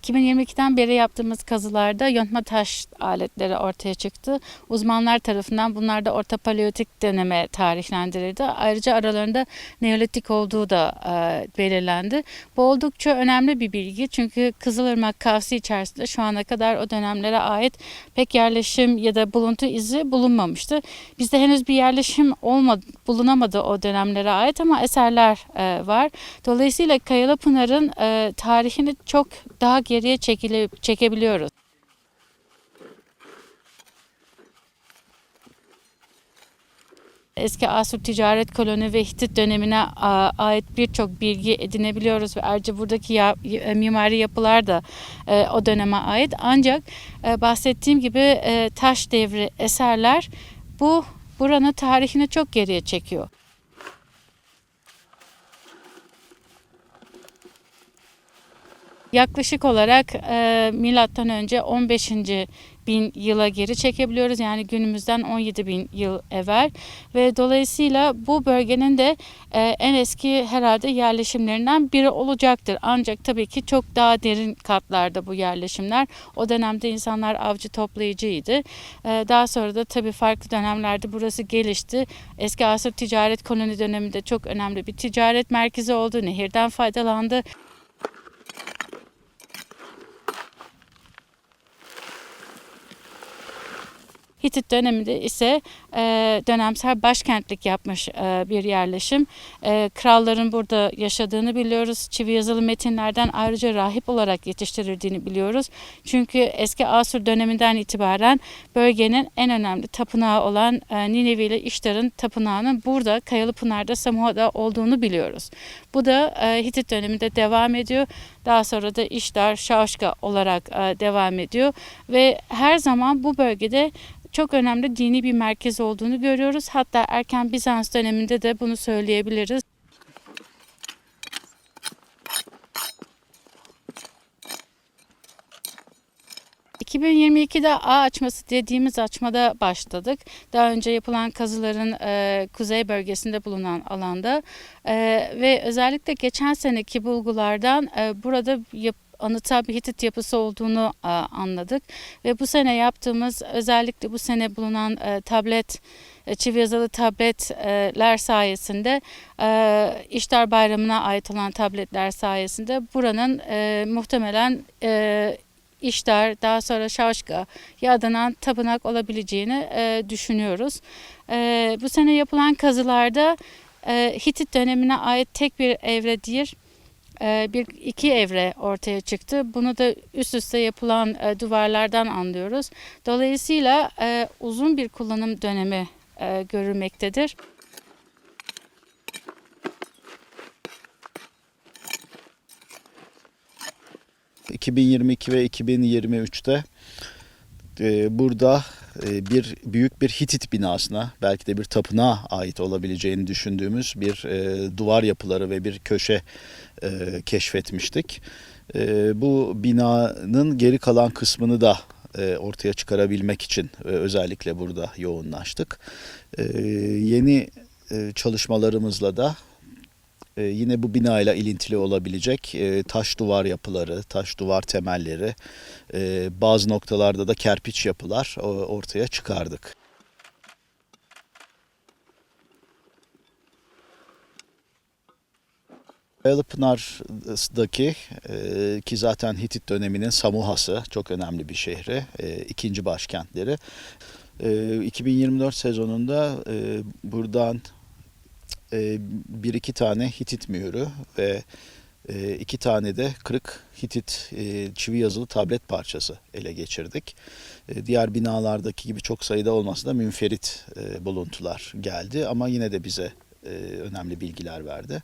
2022'den beri yaptığımız kazılarda yontma taş aletleri ortaya çıktı. Uzmanlar tarafından bunlar da Orta Paleolitik döneme tarihlendirildi. Ayrıca aralarında Neolitik olduğu da e, belirlendi. Bu oldukça önemli bir bilgi çünkü Kızılırmak Kavsi içerisinde şu ana kadar o dönemlere ait pek yerleşim ya da buluntu izi bulunmamıştı. Bizde henüz bir yerleşim olmadı, bulunamadı o dönemlere ait ama eserler e, var. Dolayısıyla Kayalıpınar'ın e, tarihini çok daha geriye çekile, çekebiliyoruz. Eski Asur ticaret koloni ve Hitit dönemine ait birçok bilgi edinebiliyoruz ve ayrıca buradaki ya, y- mimari yapılar da e, o döneme ait. Ancak e, bahsettiğim gibi e, taş devri eserler bu buranın tarihini çok geriye çekiyor. Yaklaşık olarak e, milattan önce 15. bin yıla geri çekebiliyoruz. Yani günümüzden 17 bin yıl evvel ve dolayısıyla bu bölgenin de e, en eski herhalde yerleşimlerinden biri olacaktır. Ancak tabii ki çok daha derin katlarda bu yerleşimler. O dönemde insanlar avcı toplayıcıydı. E, daha sonra da tabii farklı dönemlerde burası gelişti. Eski Asır ticaret koloni döneminde çok önemli bir ticaret merkezi oldu. Nehirden faydalandı. Hitit döneminde ise e, dönemsel başkentlik yapmış e, bir yerleşim. E, kralların burada yaşadığını biliyoruz. Çivi yazılı metinlerden ayrıca rahip olarak yetiştirildiğini biliyoruz. Çünkü eski Asur döneminden itibaren bölgenin en önemli tapınağı olan e, Ninevi ile İştar'ın tapınağının burada Kayalıpınar'da Samuha'da olduğunu biliyoruz. Bu da e, Hitit döneminde devam ediyor. Daha sonra da İştar, Şaşka olarak e, devam ediyor ve her zaman bu bölgede çok önemli dini bir merkez olduğunu görüyoruz. Hatta erken Bizans döneminde de bunu söyleyebiliriz. ...2022'de ağ açması dediğimiz açmada başladık. Daha önce yapılan kazıların e, kuzey bölgesinde bulunan alanda e, ve özellikle geçen seneki bulgulardan e, burada yap, anıtsal bir Hitit yapısı olduğunu anladık. Ve bu sene yaptığımız özellikle bu sene bulunan e, tablet e, çivi yazılı tabletler sayesinde e, İştar Bayramı'na ait olan tabletler sayesinde buranın muhtemelen İştar daha sonra Şaşka adanan tapınak olabileceğini e, düşünüyoruz. E, bu sene yapılan kazılarda e, Hitit dönemine ait tek bir evre değil bir iki evre ortaya çıktı. Bunu da üst üste yapılan e, duvarlardan anlıyoruz. Dolayısıyla e, uzun bir kullanım dönemi e, görülmektedir. Ee, 2022 ve 2023'te e, burada bir büyük bir Hitit binasına belki de bir tapınağa ait olabileceğini düşündüğümüz bir e, duvar yapıları ve bir köşe e, keşfetmiştik. E, bu binanın geri kalan kısmını da e, ortaya çıkarabilmek için e, özellikle burada yoğunlaştık. E, yeni e, çalışmalarımızla da e, yine bu binayla ilintili olabilecek e, taş duvar yapıları, taş duvar temelleri, e, bazı noktalarda da kerpiç yapılar o- ortaya çıkardık. Kayalıpınar'daki e, ki zaten Hitit döneminin Samuhası çok önemli bir şehri, e, ikinci başkentleri. E, 2024 sezonunda e, buradan e, bir iki tane Hitit mühürü ve e, iki tane de kırık Hitit e, çivi yazılı tablet parçası ele geçirdik. E, diğer binalardaki gibi çok sayıda olmasa da münferit e, buluntular geldi ama yine de bize e, önemli bilgiler verdi.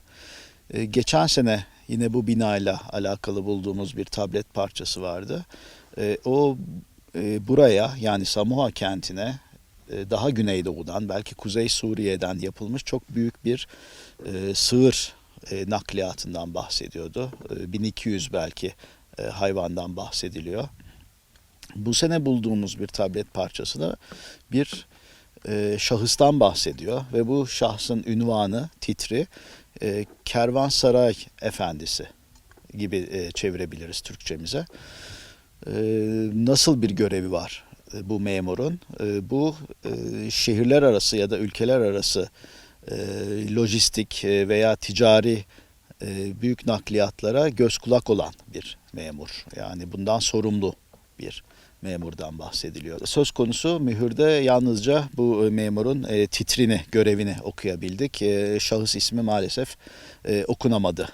E, geçen sene yine bu binayla alakalı bulduğumuz bir tablet parçası vardı. E, o e, buraya yani Samuha kentine daha güneydoğudan belki Kuzey Suriye'den yapılmış çok büyük bir e, sığır e, nakliyatından bahsediyordu. E, 1200 belki e, hayvandan bahsediliyor. Bu sene bulduğumuz bir tablet parçası da bir e, şahıstan bahsediyor ve bu şahsın ünvanı, titri e, Kervansaray Efendisi gibi e, çevirebiliriz Türkçemize. E, nasıl bir görevi var e, bu memurun? E, bu e, şehirler arası ya da ülkeler arası e, lojistik e, veya ticari e, büyük nakliyatlara göz kulak olan bir memur. Yani bundan sorumlu bir memurdan bahsediliyor. Söz konusu mühürde yalnızca bu e, memurun e, titrini, görevini okuyabildik. E, şahıs ismi maalesef e, okunamadı